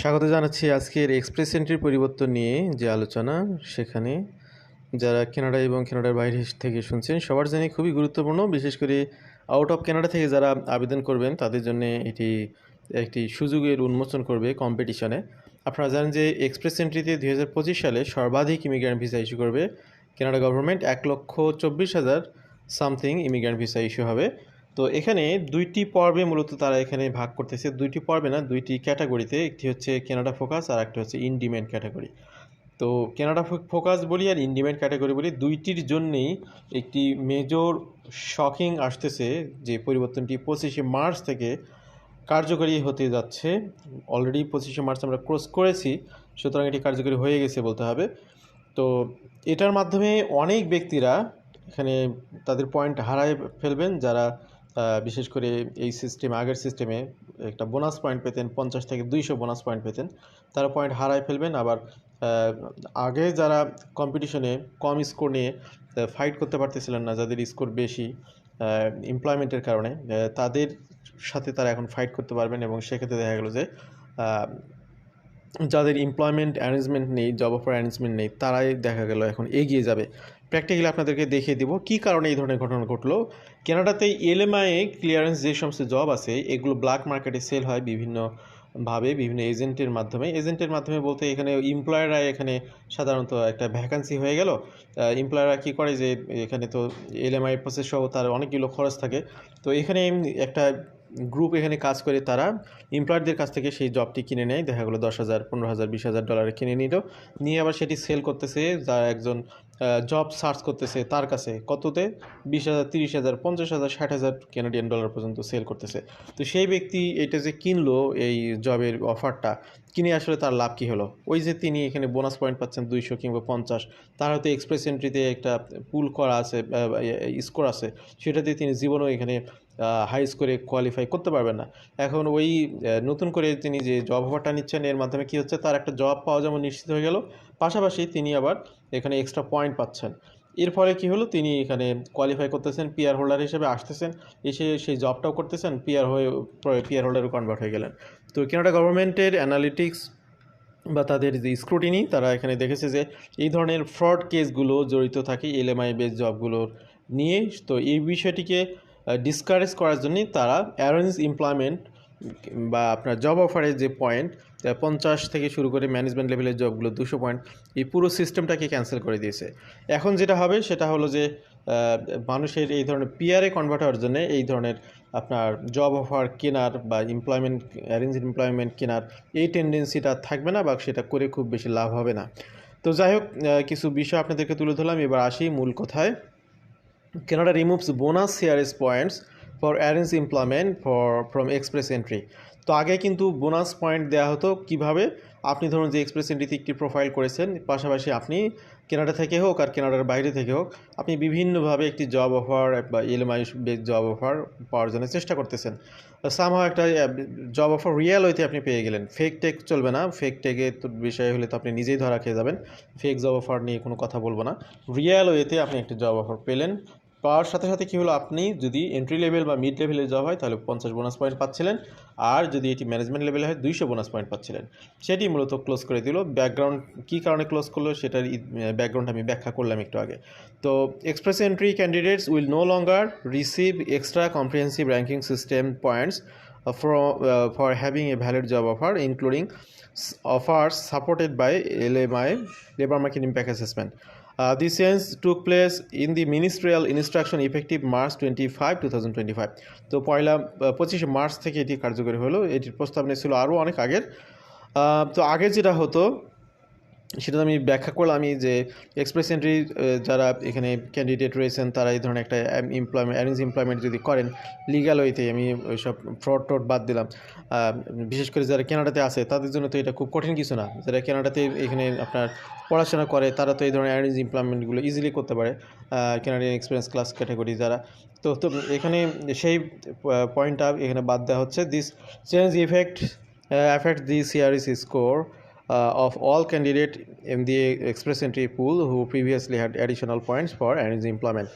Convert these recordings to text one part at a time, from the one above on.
স্বাগত জানাচ্ছি আজকের এক্সপ্রেস এন্ট্রির পরিবর্তন নিয়ে যে আলোচনা, সেখানে যারা কানাডা এবং কানাডার বাইরে থেকে শুনছেন, সবার জন্য খুবই গুরুত্বপূর্ণ। বিশেষ করে আউট অফ কানাডা থেকে যারা আবেদন করবেন, তাদের জন্য এটি একটি সুযোগের উন্মোচন করবে কম্পিটিশনে আপনারা জানেন যে এক্সপ্রেস এন্ট্রিতে দুই হাজার পঁচিশ সালে সর্বাধিক ইমিগ্রেন্ট ভিসা ইস্যু করবে কানাডা গভর্নমেন্ট এক লক্ষ চব্বিশ হাজার সামথিং ইমিগ্রেন্ট ভিসা ইস্যু হবে। তো এখানে দুইটি পর্বে মূলত তারা এখানে ভাগ করতেছে। দুইটি পর্বে না, দুইটি ক্যাটাগরিতে, একটি হচ্ছে কেনাডা ফোকাস আর একটা হচ্ছে ইনডিমেন্ট ক্যাটাগরি। তো কেনাডা ফোকাস বলি আর ইনডিমেন্ট ক্যাটাগরি বলি, দুইটির জন্যেই একটি মেজর শকিং আসতেছে যে পরিবর্তনটি পঁচিশে মার্চ থেকে কার্যকরী হতে যাচ্ছে। অলরেডি পঁচিশে মার্চ আমরা ক্রস করেছি, সুতরাং এটি কার্যকরী হয়ে গেছে বলতে হবে। তো এটার মাধ্যমে অনেক ব্যক্তিরা এখানে তাদের পয়েন্ট হারায় ফেলবেন, যারা বিশেষ করে এই সিস্টেম আগের সিস্টেমে একটা বোনাস পয়েন্ট পেতেন, পঞ্চাশ থেকে দুইশো বোনাস পয়েন্ট পেতেন। তারা পয়েন্ট হারায় ফেলবেন, আবার আগে যারা কম্পিটিশনে কম স্কোর নিয়ে ফাইট করতে পারতেছিলেন না, যাদের স্কোর বেশি এমপ্লয়মেন্টের কারণে তাদের সাথে তারা এখন ফাইট করতে পারবেন এবং সেক্ষেত্রে দেখা গেলো যে যাদের এমপ্লয়মেন্ট অ্যারেঞ্জমেন্ট নেই জব অফার অ্যারেঞ্জমেন্ট নেই, তারাই দেখা গেল এখন এগিয়ে যাবে। প্র্যাকটিক্যালি আপনাদেরকে দেখিয়ে দিব কী কারণে এই ধরনের ঘটনা ঘটলো। কেনাডাতে এলএমআই ক্লিয়ারেন্স যে সমস্ত জব আছে, এগুলো ব্ল্যাক মার্কেটে সেল হয় বিভিন্ন ভাবে, বিভিন্ন এজেন্টের মাধ্যমে। এজেন্টের মাধ্যমে বলতে এখানে এমপ্লয়াররা এখানে সাধারণত একটা ভ্যাকান্সি হয়ে গেল। এমপ্লয়াররা কী করে যে এখানে তো এলএমআই প্রসেস সহ তার অনেকগুলো খরচ থাকে। তো এখানে একটা গ্রুপ এখানে কাজ করে তারা এমপ্লয়ারদের কাছ থেকে সেই জবটি কিনে নেয়। দেখা গেলো দশ হাজার, পনেরো হাজার, বিশ হাজার ডলারে কিনে নিল। নিয়ে আবার সেটি সেল করতেছে। যারা একজন জব সার্চ করতেছে তার কাছে। কততে? বিশ হাজার, তিরিশ হাজার, পঞ্চাশ হাজার, ষাট হাজার কেনাডিয়ান ডলার পর্যন্ত সেল করতেছে। তো সেই ব্যক্তি এটা যে কিনলো এই জবের অফারটা কিনে আসলে তার লাভ কী হলো? ওই যে তিনি এখানে বোনাস পয়েন্ট পাচ্ছেন দুইশো কিংবা পঞ্চাশ। তার হয়তো এক্সপ্রেস এন্ট্রিতে একটা পুল করা আছে স্কোর আছে। সেটাতে তিনি জীবনেও এখানে হাই স্কোরে কোয়ালিফাই করতে পারবেন না। এখন ওই নতুন করে তিনি যে জব অফারটা নিচ্ছেন, এর মাধ্যমে কী হচ্ছে, তার একটা জব পাওয়া যেমন নিশ্চিত হয়ে গেল। পাশাপাশি তিনি আবার এখানে এক্সট্রা পয়েন্ট পাচ্ছেন। এর ফলে কী হলো, তিনি এখানে কোয়ালিফাই করতেছেন পিআর হোল্ডার হিসেবে আসতেছেন। এসে সেই জবটাও করতেছেন পিআর হয়ে পিয়ার হোল্ডারও কনভার্ট হয়ে গেলেন। তো কানাডা গভর্নমেন্টের অ্যানালিটিক্স বা তাদের যে স্ক্রুটিনি তারা এখানে দেখেছে যে এই ধরনের ফ্রড কেসগুলো জড়িত থাকে এলএমআই বেস জবগুলোর নিয়ে। তো এই বিষয়টিকে ডিসকারেজ করার জন্যই তারা অ্যারেঞ্জ এমপ্লয়মেন্ট বা আপনার জব অফারের যে পয়েন্ট পঞ্চাশ থেকে শুরু করে ম্যানেজমেন্ট লেভেলের জবগুলো দুশো পয়েন্ট এই পুরো সিস্টেমটাকে ক্যান্সেল করে দিয়েছে। এখন যেটা হবে সেটা হলো যে মানুষের এই ধরনের পিআরে কনভার্ট হওয়ার জন্য এই ধরনের আপনার জব অফার কেনার বা এমপ্লয়মেন্ট অ্যারেঞ্জ এমপ্লয়মেন্ট কেনার এই টেন্ডেন্সিটা থাকবে না বা সেটা করে খুব বেশি লাভ হবে না। তো যাই হোক কিছু বিষয় আপনাদেরকে তুলে ধরলাম, এবার আসি মূল কথায়। Canada removes bonus CRS points for arrange employment for, from express entry. তো আগে কিন্তু বোনাস পয়েন্ট দেওয়া হতো কীভাবে? আপনি ধরুন যে এক্সপ্রেস এন্ট্রিতে একটি প্রোফাইল করেছেন, পাশাপাশি আপনি কেনাডা থেকে হোক আর কেনাডার বাইরে থেকে হোক, আপনি বিভিন্নভাবে একটি জব অফার বা এলএমআই জব অফার পাওয়ার জন্য চেষ্টা করতেছেন। সামহাও একটা জব অফার রিয়েল হইতে আপনি পেয়ে গেলেন। ফেক টেক চলবে না। ফেক টেকে বিষয় হলে তো আপনি নিজেই ধরা খেয়ে যাবেন। ফেক জব অফার নিয়ে কোনো কথা বলব না। রিয়েল ওয়েতে আপনি একটি জব অফার পেলেন। পাওয়ার সাথে সাথে কী হলো? আপনি যদি এন্ট্রি লেভেল বা মিড লেভেলে জব হয় তাহলে পঞ্চাশ বোনাস পয়েন্ট পাচ্ছিলেন। আর যদি এটি ম্যানেজমেন্ট লেভেলে হয় দুইশো বোনাস পয়েন্ট পাচ্ছিলেন। সেটি মূলত ক্লোজ করে দিল। ব্যাকগ্রাউন্ড কী কারণে ক্লোজ করল সেটার ব্যাকগ্রাউন্ড আমি ব্যাখ্যা করলাম একটু আগে। তো express entry candidates will no longer receive extra comprehensive ranking system points for, uh, for having a valid job offer including s- offers supported by LMI labor market impact assessment. Uh, this change took place in the ministerial instruction effective March 25 2025 তো পয়লা পঁচিশে March থেকে এটি কার্যকরী হলো এটির প্রস্তাবনা ছিল আরও অনেক আগের তো আগে যেটা হতো সেটা আমি ব্যাখ্যা করলাম আমি যে এক্সপ্রেস এন্ট্রি যারা এখানে ক্যান্ডিডেট রয়েছেন তারা এই ধরনের একটা এমপ্লয়মেন্ট অ্যারেঞ্জ এমপ্লয়মেন্ট যদি করেন লিগাল ওয়েতে আমি ওই সব ফ্রড ট্রড বাদ দিলাম। বিশেষ করে যারা কেনাডাতে আছে তাদের জন্য তো এটা খুব কঠিন কিছু না। যারা কেনাডাতে এখানে আপনার পড়াশোনা করে তারা তো এই ধরনের অ্যারেঞ্জ এমপ্লয়মেন্টগুলো ইজিলি করতে পারে। কেনাডিয়ান এক্সপিরিয়েন্স ক্লাস ক্যাটাগরি যারা। তো তো এখানে সেই পয়েন্টটা এখানে বাদ দেওয়া হচ্ছে। This change effect affect the CRS score uh, of all candidate in the express entry pool who previously had additional points for arranged employment.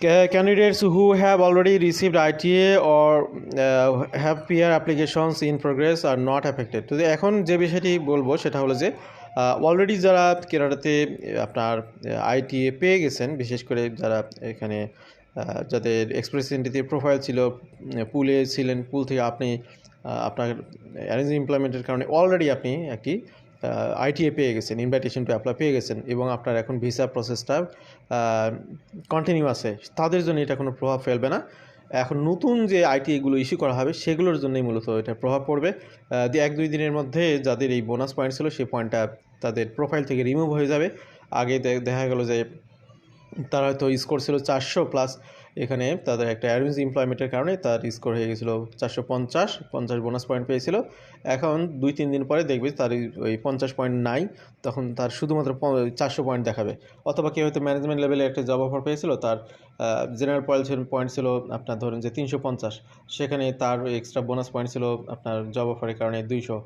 Ca- Candidates who have already received ITA or uh, have peer applications in progress are not affected তো এখন যে বিষয়টি বলব সেটা হলো যে already যারা কেনাডাতে আপনার আইটিএ পেয়ে গেছেন বিশেষ করে যারা এখানে যাদের এক্সপ্রেস এন্ট্রিতে প্রোফাইল ছিল পুলে ছিলেন পুল থেকে আপনি আপনার অ্যারেঞ্জ ইমপ্লয়মেন্টের কারণে অলরেডি আপনি একটি আইটিএ পেয়ে গেছেন ইনভাইটেশন পেপার পেয়ে গেছেন এবং আপনার এখন ভিসা প্রসেসটা কন্টিনিউ আছে। তাদের জন্য এটা কোনো প্রভাব ফেলবে না। এখন নতুন যে আইটিএগুলো ইস্যু করা হবে সেগুলোর জন্যই মূলত এটা প্রভাব পড়বে। আহ, যে এক দুই দিনের মধ্যে যাদের এই বোনাস পয়েন্ট ছিল সেই পয়েন্টটা তাদের প্রোফাইল থেকে রিমুভ হয়ে যাবে। আগে দেখা গেল যে তার হয়তো স্কোর ছিল চারশো প্লাস এখানে তাদের একটা অ্যারেঞ্জ এমপ্লয়মেন্টের কারণে তার স্কোর হয়ে গেছিল চারশো পঞ্চাশ পঞ্চাশ বোনাস পয়েন্ট পেয়েছিল। এখন দুই, তিন দিন পরে দেখবে তার ওই- পঞ্চাশ পয়েন্ট নাই তখন তার শুধুমাত্র চারশো পয়েন্ট দেখাবে। অথবা কেউ হয়তো ম্যানেজমেন্ট লেভেলে একটা জব অফার পেয়েছিল, তার জেনারেল পয়েন্ট ছিল আপনার ধরুন যে তিনশো পঞ্চাশ। সেখানে তার এক্সট্রা বোনাস পয়েন্ট ছিল আপনার জব অফারের কারণে দুইশো।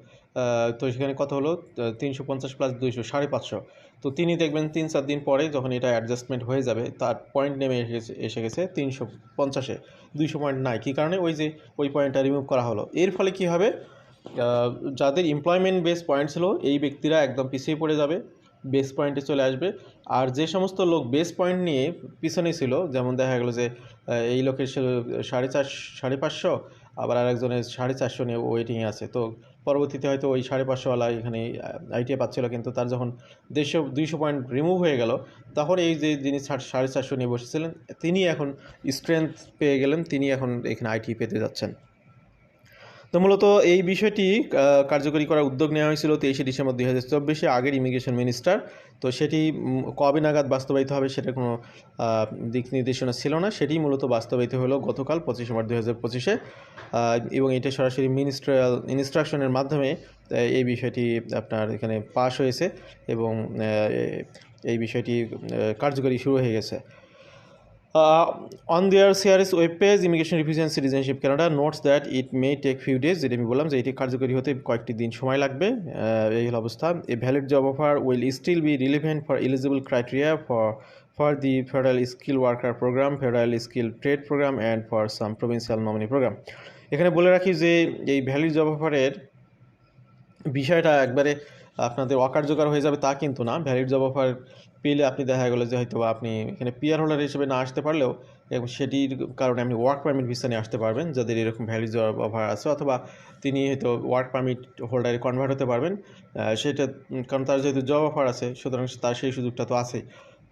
তো সেখানে কত হলো? তিনশো পঞ্চাশ প্লাস দুইশো, সাড়ে পাঁচশো। তো তিনি দেখবেন তিন, চার দিন পরে যখন এটা অ্যাডজাস্টমেন্ট হয়ে যাবে, তার পয়েন্ট নেমে এসে এসে গেছে তিনশো পঞ্চাশে, দুইশো পয়েন্ট নাই। কী কারণে? ওই যে, ওই পয়েন্টটা রিমুভ করা হলো। এর ফলে কী হবে? যাদের এমপ্লয়মেন্ট বেস পয়েন্ট ছিল, এই ব্যক্তিরা একদম পিছিয়ে পড়ে যাবে বেস পয়েন্টে চলে আসবে। আর যে সমস্ত লোক বেস পয়েন্ট নিয়ে পিছনে ছিল, যেমন দেখা গেলো যে এই লোকের সাড়ে চার সাড়ে পাঁচশো, আবার আরেকজনের সাড়ে চারশো নিয়ে ওয়েটিংয়ে আছে। তো পরবর্তীতে হয়তো ওই সাড়ে পাঁচশোওয়ালা এখানে আইটিআই পাচ্ছিল, কিন্তু তার যখন দেড়শো, দুইশো পয়েন্ট রিমুভ হয়ে গেল, তখন এই যে যিনি সাড়ে চারশো নিয়ে বসেছিলেন, তিনি এখন স্ট্রেংথ পেয়ে গেলেন, তিনি এখন এখানে আইটি পেতে যাচ্ছেন। তো মূলত এই বিষয়টি কার্যকরী করার উদ্যোগ নেওয়া হয়েছিল তেইশে ডিসেম্বর দুই হাজার চব্বিশে আগের ইমিগ্রেশন মিনিস্টার। তো সেটি কবে নাগাদ বাস্তবায়িত হবে সেটা কোনো দিক নির্দেশনা ছিল না। সেটি মূলত বাস্তবায়িত হলো গতকাল পঁচিশে মার্চ দুই হাজার পঁচিশে। এবং এটা সরাসরি মিনিস্ট্রিয়াল ইনস্ট্রাকশনের মাধ্যমে এই বিষয়টি আপনার এখানে পাশ হয়েছে এবং এই বিষয়টি কার্যকরী শুরু হয়ে গেছে। On their CRS web page immigration refugee and citizenship Canada notes that it may take few days যেটা আমি বললাম যে এটি কার্যকরী হতে কয়েকটি দিন সময় লাগবে। এই হলো অবস্থা। A valid job offer will still be relevant for eligible criteria for for the federal skill worker program federal skill trade program and for some provincial nominee program এখানে বলে রাখি যে এই ভ্যালিড জব অফারের বিষয়টা একবারে আপনাদের অকার্যকর হয়ে যাবে তা কিন্তু না। ভ্যালিড জব অফার পেলে আপনি দেখা গেলো যে হয়তো আপনি এখানে পিয়ার হোল্ডার হিসেবে না আসতে পারলেও সেটির কারণে আপনি ওয়ার্ক পারমিট ভিসা নিয়ে আসতে পারবেন, যাদের এরকম ভ্যালিড জব অফার আছে অথবা তিনি হয়তো ওয়ার্ক পারমিট হোল্ডারে কনভার্ট হতে পারবেন সেটা, কারণ তার যেহেতু জব অফার আছে, সুতরাং তার সেই সুযোগটা তো আছেই।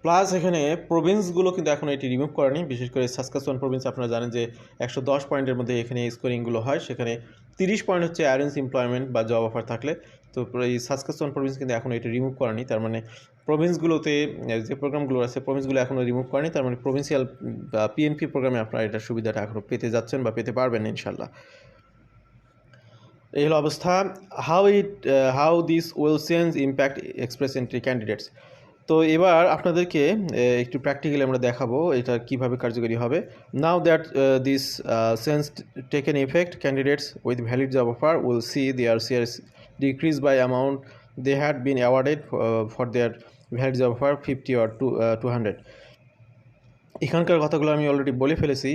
প্লাস এখানে প্রভিন্সগুলো কিন্তু এখন এটি রিমুভ করেনি, বিশেষ করে সাসকাসওয়ান প্রভিন্স আপনারা জানেন যে একশো দশ পয়েন্টের মধ্যে এখানে স্কোরিংগুলো হয়, সেখানে তিরিশ পয়েন্ট হচ্ছে অ্যারেঞ্জ এমপ্লয়মেন্ট বা জব অফার থাকলে, তো এই সাসকাসওয়ান প্রভিন্স কিন্তু এখন এটি রিমুভ করেনি, তার মানে প্রভিন্সগুলোতে যে প্রোগ্রামগুলো আছে প্রভিন্সগুলো এখনও রিমুভ করেনি। তার মানে প্রভিন্সিয়াল পিএনপি প্রোগ্রামে আপনারা এটার সুবিধাটা এখনও পেতে যাচ্ছেন বা পেতে পারবেন ইনশাল্লাহ এই হলো অবস্থা। How it how this will change impact express entry candidates তো এবার আপনাদেরকে একটু প্র্যাকটিক্যালি আমরা দেখাবো এটা কীভাবে কার্যকরী হবে। Now that this sense taken effect candidates with valid job offer will see their CRS decrease by amount they had been awarded for their valid job offer fifty or two two hundred এখানকার কথাগুলো আমি already বলে ফেলেছি।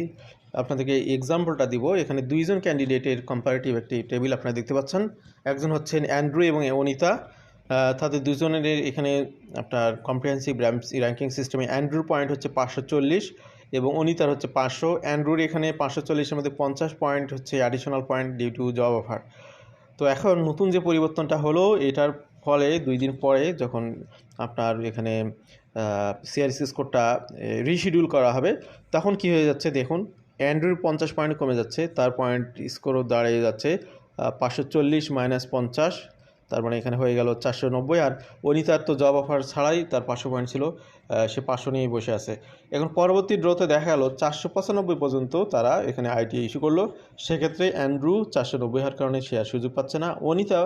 আপনাদেরকে এক্সাম্পলটা দিব। এখানে দুইজন ক্যান্ডিডেটের কম্পারেটিভ একটি টেবিল আপনারা দেখতে পাচ্ছেন। একজন হচ্ছেন অ্যান্ড্রু এবং অনিতা। তাদের দুজনের এখানে আপনার কম্প্রিহেন্সিভ র্যাঙ্কিং সিস্টেমে অ্যান্ড্রুর পয়েন্ট হচ্ছে পাঁচশো চল্লিশ এবং অনিতার হচ্ছে পাঁচশো। অ্যান্ড্রুর এখানে পাঁচশো চল্লিশের মধ্যে পঞ্চাশ পয়েন্ট হচ্ছে additional point due to job offer তো এখন নতুন যে পরিবর্তনটা হলো, এটার ফলে দুই দিন পরে যখন আপনার এখানে সিআরসি স্কোরটা রিশিডিউল করা হবে, তখন কি হয়ে যাচ্ছে দেখুন অ্যান্ড্রুর পঞ্চাশ পয়েন্ট কমে যাচ্ছে, তার পয়েন্ট স্কোরও দাঁড়িয়ে যাচ্ছে পাঁচশো চল্লিশ মাইনাস পঞ্চাশ, তার মানে এখানে হয়ে গেল চারশো নব্বই, আর অনিতার তো জব অফার ছাড়াই তার পাঁচশো পয়েন্ট ছিল সে পাঁচশো নিয়েই বসে আছে। এখন পরবর্তী ড্রোতে দেখা গেল, চারশো পঁচানব্বই পর্যন্ত তারা এখানে আইটি ইস্যু করল, সেক্ষেত্রে অ্যান্ড্রু চারশো নব্বই হওয়ার কারণে সে আর সুযোগ পাচ্ছে না, অনিতা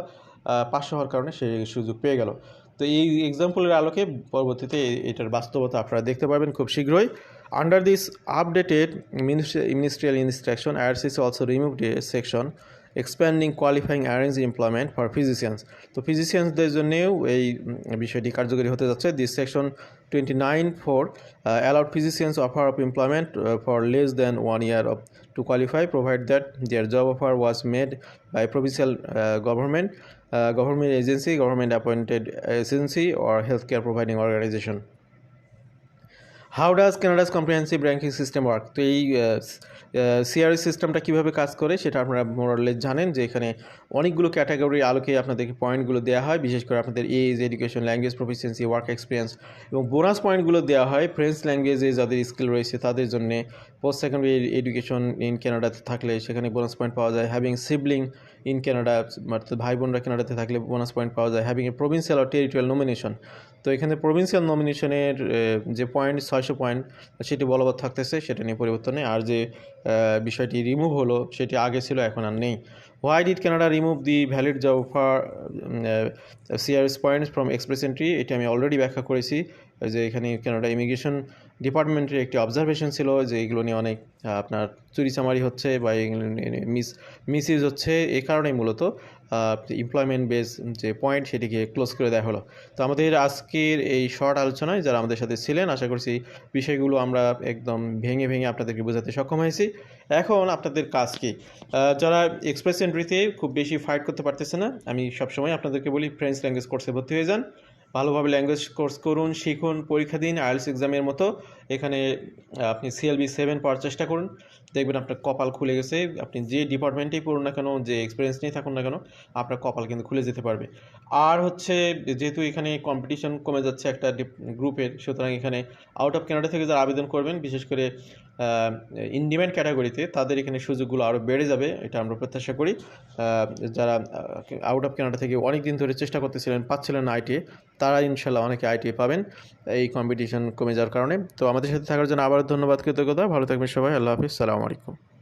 পাঁচশো হওয়ার কারণে সে সুযোগ পেয়ে গেল। তো এই এক্সাম্পলের আলোকে পরবর্তীতে এটার বাস্তবতা আপনারা দেখতে পাবেন খুব শীঘ্রই। Under this updated ministerial instruction IRCC also removed a section expanding qualifying arrange employment for physicians তো ফিজিশিয়ানসদের জন্যেও এই বিষয়টি কার্যকরী হতে যাচ্ছে। This section twenty nine four allowed physicians offer of employment for less than one year of to qualify provide that their job offer was made by uh, government. Uh, government agency government appointed agency or healthcare providing organization. How does Canada's comprehensive ranking system work তো এই CRS সিস্টেমটা কীভাবে কাজ করে সেটা আপনারা মোরালে জানেন যে এখানে অনেকগুলো ক্যাটাগরির আলোকে আপনাদেরকে পয়েন্টগুলো দেওয়া হয়। বিশেষ করে আপনাদের age education language proficiency work experience এবং বোনাস পয়েন্টগুলো দেওয়া হয়। ফ্রেঞ্চ ল্যাঙ্গুয়েজে যাদের স্কিল রয়েছে তাদের জন্য পোস্ট সেকেন্ডারি এডুকেশন ইন কানাডাতে থাকলে সেখানে বোনাস পয়েন্ট পাওয়া যায়। হ্যাভিং সিবলিং ইন ক্যানাডা অর্থাৎ ভাই বোনরা কানাডাতে থাকলে বোনাস পয়েন্ট পাওয়া যায়। Having a provincial or territorial nomination তো এখানে প্রভিন্সিয়াল নমিনেশনের যে পয়েন্ট ছয়শো পয়েন্ট সেটি বলবৎ থাকতেছে, সেটা নিয়ে পরিবর্তনে আর যে বিষয়টি রিমুভ হলো, সেটি আগে ছিল, এখন আর নেই। Why did Canada remove the valid job for CRS points from express entry এটি আমি অলরেডি ব্যাখ্যা করেছি, যে এখানে কানাডা ইমিগ্রেশন ডিপার্টমেন্টের একটি অবজারভেশন ছিল যে এগুলো নিয়ে অনেক আপনার চুরিচামারি হচ্ছে বা মিস মিসইউজ হচ্ছে। এ কারণেই মূলত এমপ্লয়মেন্ট বেস যে পয়েন্ট সেটিকে ক্লোজ করে দেওয়া হলো। তো আমাদের আজকের এই শর্ট আলোচনায় যারা আমাদের সাথে ছিলেন, আশা করছি বিষয়গুলো আমরা একদম ভেঙে ভেঙে আপনাদেরকে বোঝাতে সক্ষম হয়েছি। এখন আপনাদের কাজ কি? যারা এক্সপ্রেস এন্ট্রিতে খুব বেশি ফাইট করতে পারতেছে না, আমি সবসময় আপনাদেরকে বলি ফ্রেঞ্চ ল্যাঙ্গুয়েজ কোর্সে ভর্তি হয়ে যান। ভালোভাবে ল্যাঙ্গুয়েজ কোর্স করুন, শিখুন, পরীক্ষা দিন আইএলস এক্সামের মতো। এখানে আপনি সিএলবি সেভেন পাওয়ার চেষ্টা করুন। দেখবেন আপনার কপাল খুলে গেছে। আপনি যে ডিপার্টমেন্টেই পড়ুন না কেন, যে এক্সপিরিয়েন্স নিয়ে থাকুন না কেন, আপনার কপাল কিন্তু খুলে যেতে পারবে। আর হচ্ছে, যেহেতু এখানে কম্পিটিশন কমে যাচ্ছে একটা গ্রুপের, সুতরাং এখানে আউট অফ কানাডা থেকে যারা আবেদন করবেন, বিশেষ করে ইন ডিম্যান্ড ক্যাটাগরিতে তাদের এখানে সুযোগগুলো আরও বেড়ে যাবে, এটা আমরা প্রত্যাশা করি। যারা আউট অফ কানাডা থেকে অনেক দিন ধরে চেষ্টা করতেছিলেন, পাচ্ছিলেন আইটিএ তারা ইনশাল্লাহ অনেকে আইটিএ পাবেন। এই কম্পিটিশন কমে যাওয়ার কারণে। তো আমাদের সাথে থাকার জন্য আবার ধন্যবাদ কৃতজ্ঞতা। ভালো থাকবেন সবাই আল্লাহ হাফিজ সালামু আলাইকুম।